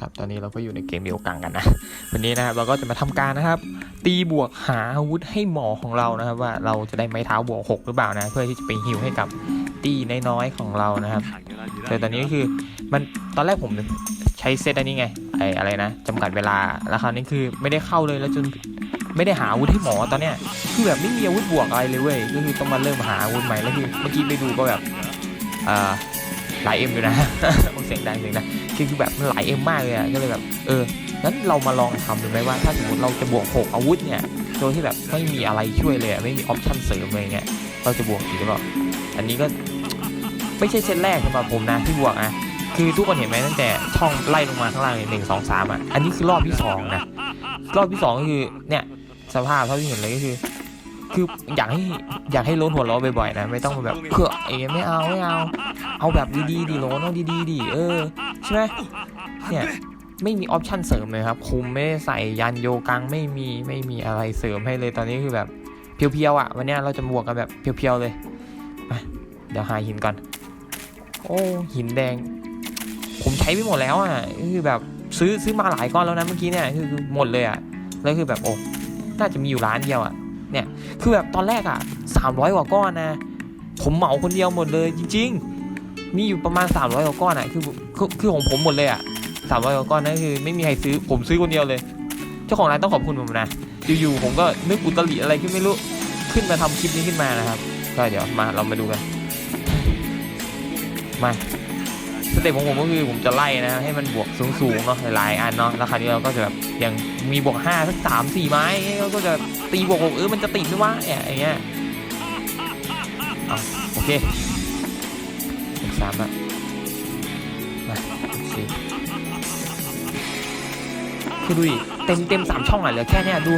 ครับตอนนี้เราก็อยู่ในเกมเดียวกันกันนะวันนี้นะครับเราก็จะมาทำการนะครับ ตีบวกหาอาวุธให้หมอของเรานะครับ ว่าเราจะได้ไม้เท้าบวกหกหรือเปล่านะ เพื่อที่จะไปฮิวให้กับตีน้อยๆของเรานะครับแต่ตอนนี้ก็คือมันตอนแรกผมใช้เซตอันนี้ไงไออะไรนะจำกัดเวลาแล้วคราวนี้คือไม่ได้เข้าเลยแล้วจนไม่ได้หาอาวุธให้หมอตอนเนี้ยคือแบบไม่มีอาวุธบวกอะไรเลยเว้ยก็คือต้องมาเริ่มหาอาวุธใหม่แล้วคือเมื่อกี้ไปดูก็แบบอ่าหลายเอ็มอยู่นะเสียงดังเสียงดัง คือแบบมันหลายเอ็มมากเลยอะก็เลยแบบเอองั้นเรามาลองทำดูไหมว่าถ้าสมมติเราจะบวกหกอาวุธเนี่ยโดยที่แบบไม่มีอะไรช่วยเลยไม่มีออปชั่นเสริมเลยเงี้ยเราจะบวกอีกหรือเปล่าอันนี้ก็ไม่ใช่เซตแรกสำหรับผมนะที่บวกนะคือทุกคนเห็นไหมตั้งแต่ช่องไล่ลงมาข้างล่างหนึ่งสองสามอะอันนี้คือรอบที่สองนะรอบที่สองก็คือเนี่ยสภาพเท่าที่เห็นเลยก็คือคืออยากให้อยากให้ล้นหัวเราะบ่อยๆนะไม่ต้องแบบเพื่อเอยไม่เอาไม่เอา เอาแบบดีๆดิโล้นเอาดีๆดิเออใช่ไหมเนี่ยไม่มีออปชั่นเสริมเลยครับ คุมไม่ได้ใส่ยันโยกังไม่มีไม่มีอะไรเสริมให้เลยตอนนี้คือแบบเพียวๆอะวันนี้เราจะบวกกันแบบเพียวๆเลยเดี๋ยวหาหินก่อน โอ้หินแดง ผมใช้ไปหมดแล้วอะคือแบบซื้อซื้อมาหลายก้อนแล้วนะเมื่อกี้เนี่ยคือหมดเลยอะแล้วคือแบบโอ้น่าจะมีอยู่ร้านเดียวอะเนี่ยคือแบบตอนแรกอะสามร้อยกว่าก้อนนะผมเหมาคนเดียวหมดเลยจริง ๆ มีอยู่ประมาณ 300กว่าก้อนอะคือคือคือของผมหมดเลยอะสามร้อยกว่าก้อนนั่นคือไม่มีใครซื้อผมซื้อคนเดียวเลย เจ้าของร้านต้องขอบคุณผมนะอยู่ๆผมก็นึกอุตริอะไรขึ้นไม่รู้ขึ้นมาทำคลิปนี้ขึ้นมานะครับ ก็เดี๋ยวมาเรามาดูกัน มาสเต็ปของผมก็คือผมจะไล่นะให้มันบวกสูงๆเนาะหลายอันเนาะแล้วคราวนี้เราก็จะแบบอย่างมีบวกห้าสักสามสี่ไม้เราก็จะตีบวกเออมันจะติดไหมวะอย่างเงี้ยอะโอเค บวกสามละมาโอเคคือดูดิเต็มเต็มสามช่องอะเหลือแค่เนี้ยดู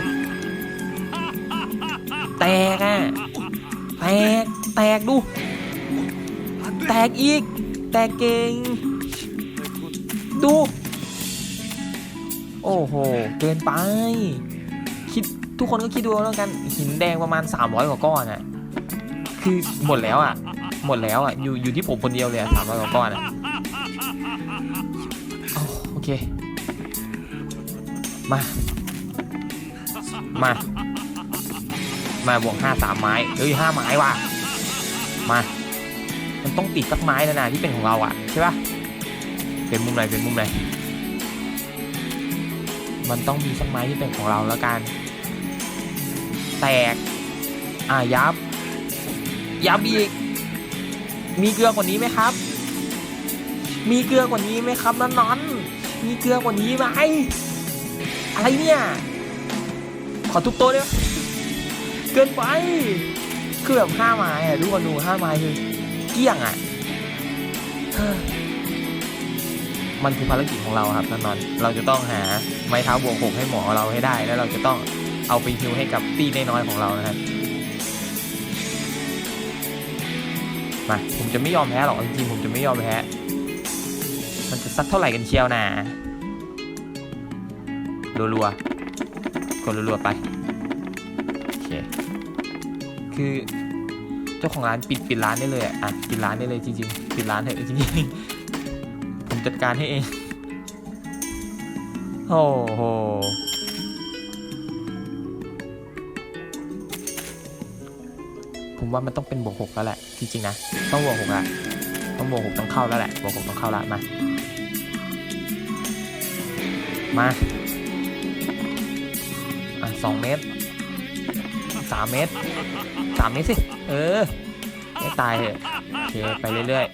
แตกอะ แตก แตกดู แตกอีก แตกเก่ง ดู โอ้โห เกินไป คิดทุกคนก็คิดดูแล้วกัน หินแดงประมาณ 300 กว่าก้อนอะ คือหมดแล้วอะ หมดแล้วอะอยู่อยู่ที่ผมคนเดียวเลยอะ300กว่าก้อนอะโอเค มา มา มาบวกห้าสามไม้เฮ้ยห้าไม้ว่ะ มา มันต้องติดสักไม้แล้วนะที่เป็นของเราอะใช่ปะเป็นมุมไหนเป็นมุมไหนมันต้องมีสักไม้ที่เป็นของเราแล้วกัน แตก อะยับ ยับอีก มีเกลือกว่านี้ไหมครับ มีเกลือกว่านี้ไหมครับนอนนอนมีเกลือกว่านี้ไหมอะไรเนี่ย ขอทุบโต๊ะด้วยเกินไปคือแบบห้าไม้อะทุกคนดูห้าไม้คือเกลี้ยงอะมันคือภารกิจของเราครับนันอนเราจะต้องหาไม้เท้าบวกหกให้หมอเราให้ได้ แล้วเราจะต้องเอาไปฮิวให้กับตีน้อยๆของเรานะครับ มาผมจะไม่ยอมแพ้หรอกจริงๆผมจะไม่ยอมแพ้ มันจะสักเท่าไหร่กันเชียวนะรัวๆกดรัวๆไปโอเคคือเจ้าของร้านปิดปิดร้านได้เลยอะอะปิดร้านได้เลยจริงๆปิดร้านเถอะจริงๆผมจัดการให้เองโอ้โห ผมว่ามันต้องเป็นบวกหกแล้วแหละจริงๆนะต้องบวกหกละต้องบวกหกต้องเข้าแล้วแหละบวกหกต้องเข้าละมามาอะสองเมตรสามเมตรสามเมตรสิเออไม่ตายเหอะโอเคไปเรื่อย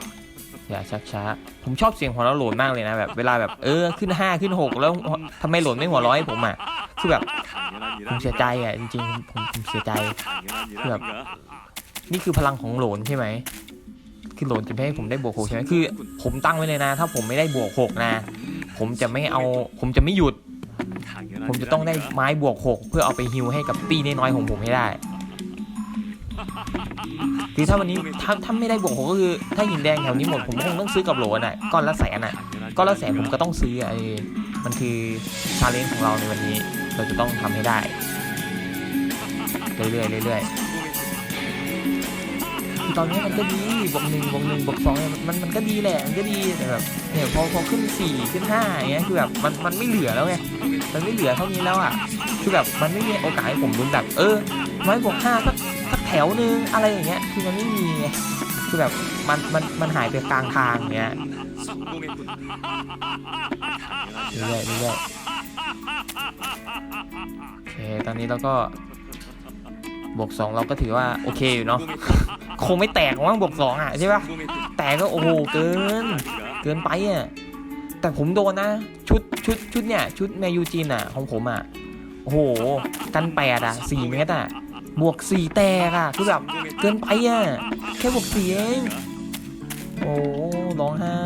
ๆอย่าชักช้าผมชอบเสียงหัวเราะโหลนมากเลยนะแบบเวลาแบบเออขึ้นห้าขึ้นหกแล้วทำไมโหลนไม่หัวร้อยผมอะ คือแบบผมเสียใจอะจริงๆผมผมเสียใจแบบนี่คือพลังของโหลนใช่ไหมคือโหลนจะไม่ให้ผมได้บวกหกใช่ไหมคือ ผมตั้งไว้เลยนะ ถ้าผมไม่ได้บวกหกนะ ผมจะไม่เอา ผมจะไม่หยุด ผมจะต้องได้ไม้บวกหกเพื่อเอาไปฮิวให้กับตีน้อยๆของผมให้ได้คือถ้าวันนี้ถ้าถ้าไม่ได้บวกหกก็คือ ถ้าหินแดงแถวนี้หมดผมก็คงต้องซื้อกับโหลนอะก้อนละแสนอะก้อนละแสนผมก็ต้องซื้ออะเออมันคือชาเลนจ์ของเราในวันนี้ เราจะต้องทำให้ได้ เรื่อยๆเรื่อยๆตอนนี้มันก็ดีบวกหนึ่งบวกหนึ่งบวกสองมันมันก็ดีแหละมันก็ดีแต่แบบเนี่ยพอพอขึ้นสี่ขึ้นห้าอย่างเงี้ยคือแบบมันมันไม่เหลือแล้วไงมันไม่เหลือเท่านี้แล้วอะคือแบบมันไม่มีโอกาสให้ผมลุ้นแบบเออน้อยบวกห้าสักสักแถวนึงอะไรอย่างเงี้ยคือมันไม่มีไงคือแบบมันมันมันหายไปกลางทางเงี้ยเรื่อยๆเรื่อยๆ โอเค ตอนนี้เราก็ บวกสองเราก็ถือว่าโอเคอยู่เนาะ คงไม่แตกมั้งบวกสองอะใช่ปะแตกก็โอ้โหเกิน เกินไปอะ แต่ผมโดนนะ ชุดชุดชุดเนี่ย ชุดแมยูจีนอะ ของผมอะ โอ้โห กันแปดอะสี่เมตรอะ บวกสี่แตกอะ คือแบบเกินไปอะ แค่บวกสี่เอง โอ้ร้องไห้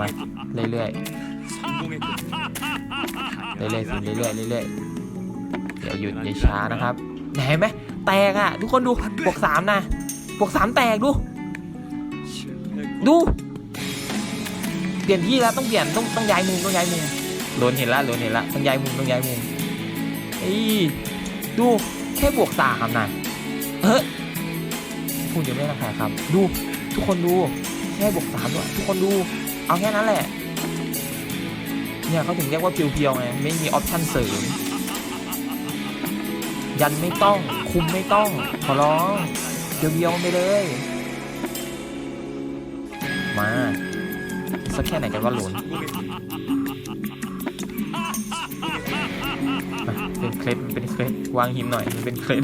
มาเรื่อยๆเรื่อยๆสิเรื่อยๆเรื่อยๆอย่าหยุดอย่าช้านะครับเห็นไหมแตกอะ ทุกคนดูบวกสามนะบวกสามแตกดู ดู เปลี่ยนที่แล้วต้องเปลี่ยนต้องต้องย้ายมุมต้องย้ายมุมโดนเห็นละโดนเห็นละต้องย้ายมุมต้องย้ายมุมอีดูแค่บวกสามนะเฮ้ยพูดเดี๋ยไม่ราคาครับ ดูทุกคนดู แค่บวกสามด้วยทุกคนดูเอาแค่นั้นแหละ เนี่ยเขาถึงเรียกว่าเพียวๆไงไม่มีออปชันเสริม ยันไม่ต้องคุมไม่ต้อง ขอร้องเพียวๆไปเลย มาสักแค่ไหนกันว่าหลุนเป็นเคล็ดเป็นเคล็ดวางหินหน่อยเป็นเคล็ด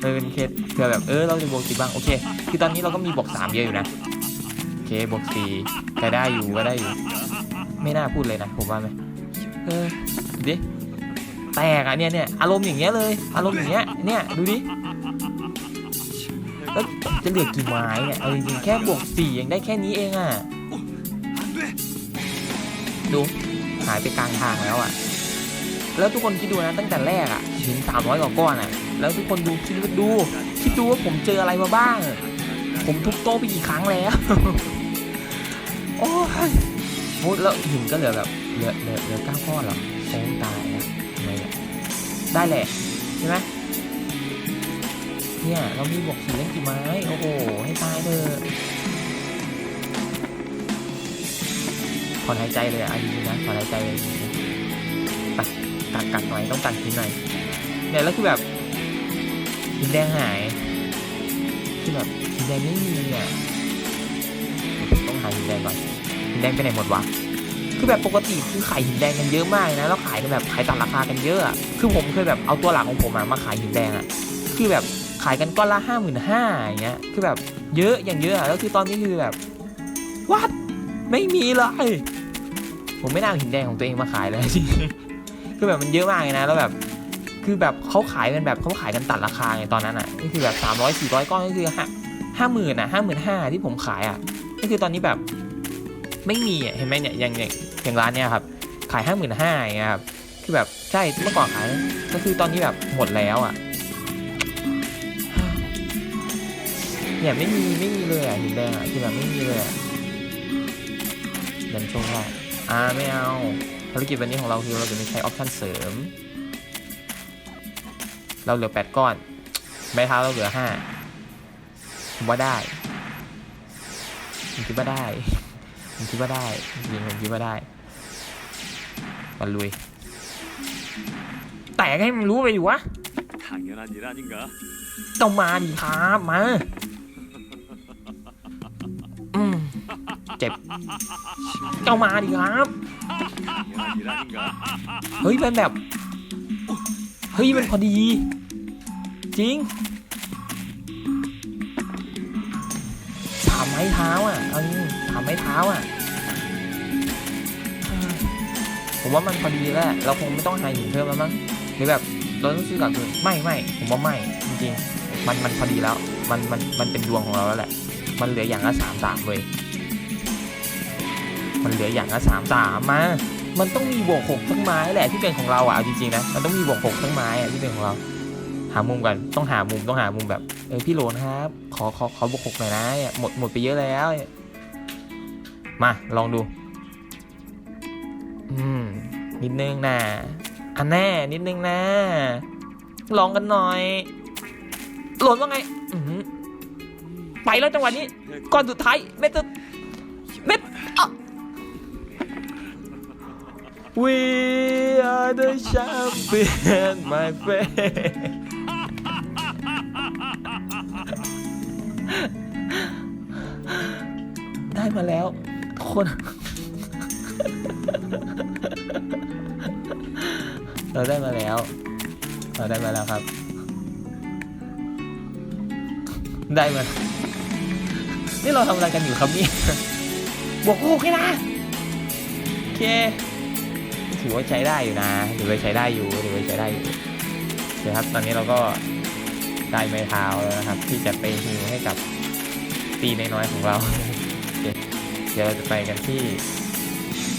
เออเป็นเคล็ดเพื่อแบบเออเราจะบวกสิบบ้างโอเค คือตอนนี้เราก็มีบวกสามเยอะอยู่นะ เคบวกสี่ก็ได้อยู่ก็ได้อยู่ ไม่น่าพูดเลยนะผมว่าไหมเออดิแตกอะเนี่ยเนี่ยอารมณ์อย่างเงี้ยเลย อารมณ์อย่างเงี้ยเนี่ยดูดิแล้วจะเหลือกี่ไม้เนี่ยเอาจริงๆแค่บวกสี่ยังได้แค่นี้เองอะ.ดูหายไปกลางทางแล้วอะแล้วทุกคนคิดดูนะตั้งแต่แรกอะหินสามร้อยกว่าก้อนอะแล้วทุกคนดูคิดดูคิดดูว่าผมเจออะไรมาบ้าง ผมทุบโต๊ะไปกี่ครั้งแล้ว โอ้ยโอ้แล้วหินก็เหลือแบบเหลือเหลือเหลือเก้าก้อนหรอโอ้ตายแล้วทำไมเนี่ยได้แหละใช่ไหมเนี่ยเรามีบวกสีเล่นกี่ไม้โอ้โหให้ตายเถอะถอนหายใจเลยอะเอาจริงๆนะถอนหายใจเลยไปกักกักหน่อยต้องกักทิ้งหน่อยเนี่ยแล้วคือแบบหินแดงหายคือแบบ แดงไม่มีอะเดี๋ยต้องหาหินแดงก่อนหินแดงไปไหนหมดวะคือแบบปกติคือขายหินแดงกันเยอะมากนะแล้วขายกันแบบขายตัดราคากันเยอะอะคือผมเคยแบบเอาตัวหลักของผมมาขายหินแดงอะคือแบบขายกันก้อนละห้าหมื่นห้าอย่างเงี้ยคือแบบเยอะอย่างเยอะแล้วคือตอนนี้คือแบบวัดไม่มีเลยผมไม่น่าเอาหินแดงของตัวเองมาขายเลยจริงคือแบบมันเยอะมากเลยนะ แล้วแบบคือแบบเขาขายกันแบบเขาขายกันตัดราคาไงตอนนั้นอะก็คือแบบสามร้อยสี่ร้อยก้อนก็คือ ห้าหมื่นอะห้าหมื่นห้าที่ผมขายอะก็คือตอนนี้แบบไม่มีอะเห็นไหมเนี่ยอย่างอย่างอย่างร้านเนี้ยครับขายห้าหมื่นห้าอย่างเงี้ยครับคือแบบใช่เมื่อก่อนขายก็คือตอนนี้แบบหมดแล้วอะเนี่ยไม่มีไม่มีเลยอะหินแดงอะคือแบบไม่มีเลยอะเดินช่วงแรกอ่าไม่เอาภารกิจวันนี้ของเราคือเราจะไม่ใช้ออปชั่นเสริม เราเหลือแปดก้อนไม้เท้าเราเหลือห้า ผมว่าได้ผมคิดว่าได้ผมคิดว่าได้จริงผมคิดว่าได้บอลลุย แตกให้มันรู้ไปอยู่วะต้องมาดิครับมาอืมเจ็บเจ้ามาดิครับ เฮ้ยเป็นแบบ เฮ้ยมันพอดี จริง ไม้เท้าอะเอาจริงสามไม้เท้าอะ ผมว่ามันพอดีแล้ว เราคงไม่ต้องหาหินเพิ่มแล้วมั้ง หรือแบบเราต้องซื้อกลับคืนไม่ไม่ผมว่าไม่จริงๆ มันมันพอดีแล้ว มันมันมันเป็นดวงของเราแล้วแหละ มันเหลืออย่างละสามสามเว้ยมันเหลืออย่างละสามสามมามันต้องมีบวกหกทั้งไม้แหละที่เป็นของเราอะเอาจริงๆนะ มันต้องมีบวกหกทั้งไม้อะที่เป็นของเรา หามุมกันต้องหามุมต้องหามุมแบบเออพี่โหลนครับ ขอขอขอบวกหกหน่อยนะหมดหมดไปเยอะแล้ว มาลองดู อืมนิดนึงนะอันแน่นิดนึงนะ ลองกันหน่อย หล่นว่าไงอืไปแล้วจังหวะนี้ก้อนสุดท้ายเม็ดสุดเม็ดอะ We are the champion my friend ได้มาแล้วทุกคน เราได้มาแล้ว เราได้มาแล้วครับ ได้มา นี่เราทำอะไรกันอยู่ครับนี่บวกหกเลยนะโอเคถือว่าใช้ได้อยู่นะถือว่าใช้ได้อยู่ถือว่าใช้ได้อยู่โอเคครับ ตอนนี้เราก็ ได้ไม้เท้าแล้วนะครับ ที่จะไปฮิวให้กับตีน้อยๆของเรา เดี๋ยวเราจะไปกันที่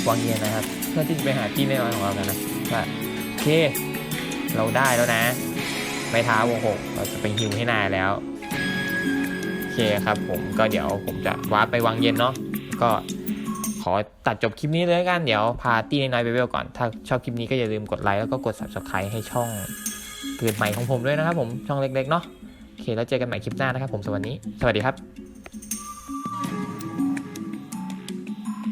วังเย็นนะครับ เพื่อที่จะไปหาตีน้อยๆของเรากันนะว่าโอเค เราได้แล้วนะ ไม้เท้าวงหกเราจะไปฮิวให้นายแล้วโอเคครับผมก็เดี๋ยวผมจะวาร์ปไปวังเย็นเนาะก็ขอตัดจบคลิปนี้เลยกัน เดี๋ยวพาตี้น้อยไปเวลก่อน ถ้าชอบคลิปนี้ก็อย่าลืมกดไลค์แล้วก็กด subscribe ให้ช่อง เกิดใหม่ของผมด้วยนะครับผมช่องเล็กๆเนาะโอเคแล้วเจอกันใหม่คลิปหน้านะครับผมสวัสดีสวัสดีครับ